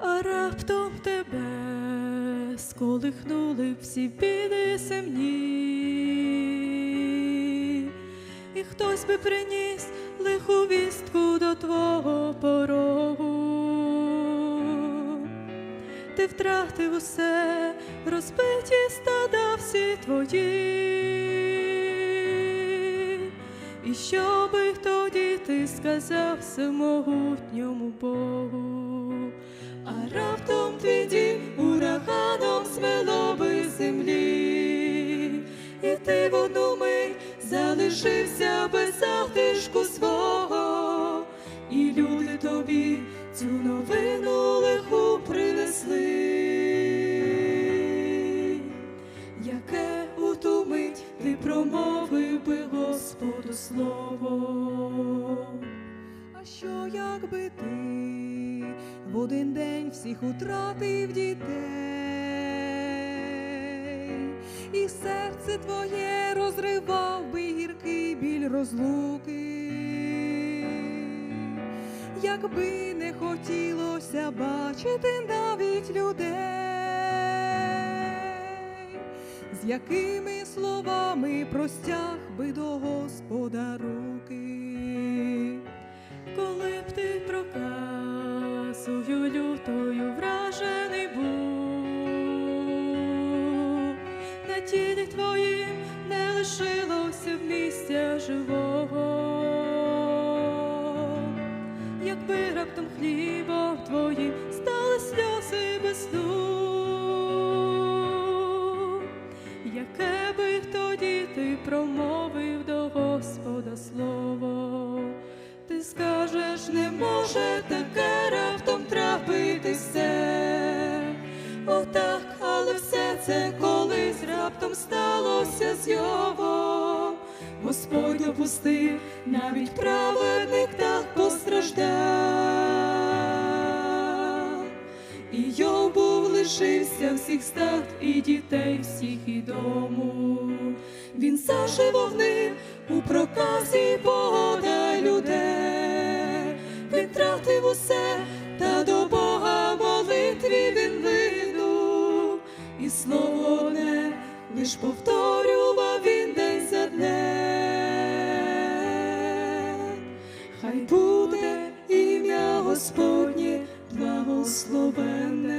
а раптом тебе сколихнули всі біди земні, і хтось би приніс лиху вістку до твого порогу. Ти втратив усе, розбиті стада всі твої. І що би тоді ти сказав всемогутньому Богу? Залишився без затишку свого, і люди тобі цю новину лиху принесли, яке у ту мить ти промовив би Господу слово. А що якби ти в один день всіх утратив дітей, і серце твоє розривав би гіркий біль розлуки, якби не хотілося бачити навіть людей, з якими словами простяг би до Господа руки. Коли б ти проказою лютою вражений був, на тілі твоїм не лишилося б місця живого, якби раптом хлібом твоїм стали сльози без сну, яке би тоді ти промовив до Господа слово, ти скажеш, не може таке Господь допустив, навіть праведник так постраждав. І Йов був лишився всіх стад і дітей, всіх і дому. Він зажив вогнив у проказі Бога людей. Він тратив усе, та до Бога молитві він линув. І слово одне лиш повторював Господнє благословенне.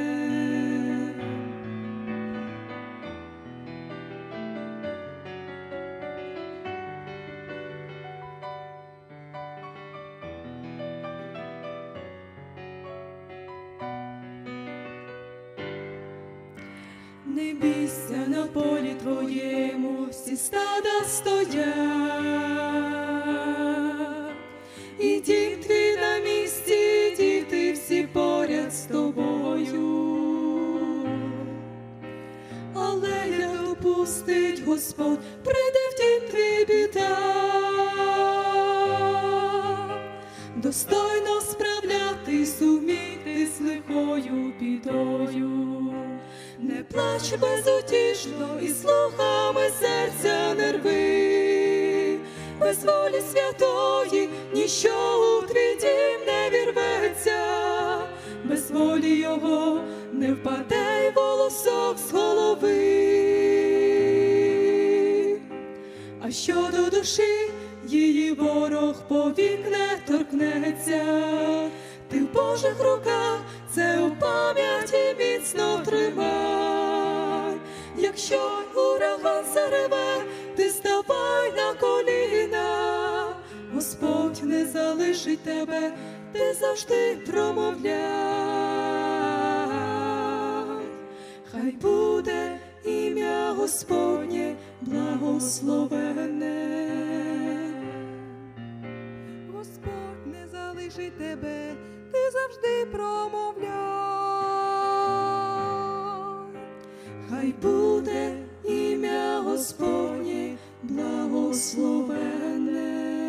Не бійся на полі твоєму, всі стада стоять, і дім допустить Господь, прийде в дім твій біда, достойно справлятись уміти з лихою бідою. Не плач безутішно і слухами серця не рви, без волі святої ніщо у твій дім не вірветься, без волі його не впаде й волосок з голови. А щодо душі її ворог повік не торкнеться, ти в Божих руках це у пам'яті міцно тримай. Якщо ураган зареве, ти ставай на коліна, Господь не залишить тебе, ти завжди промовляй. Хай буде Господнє благословене. Господь не залишить тебе, ти завжди промовляй. Хай буде ім'я Господнє благословене.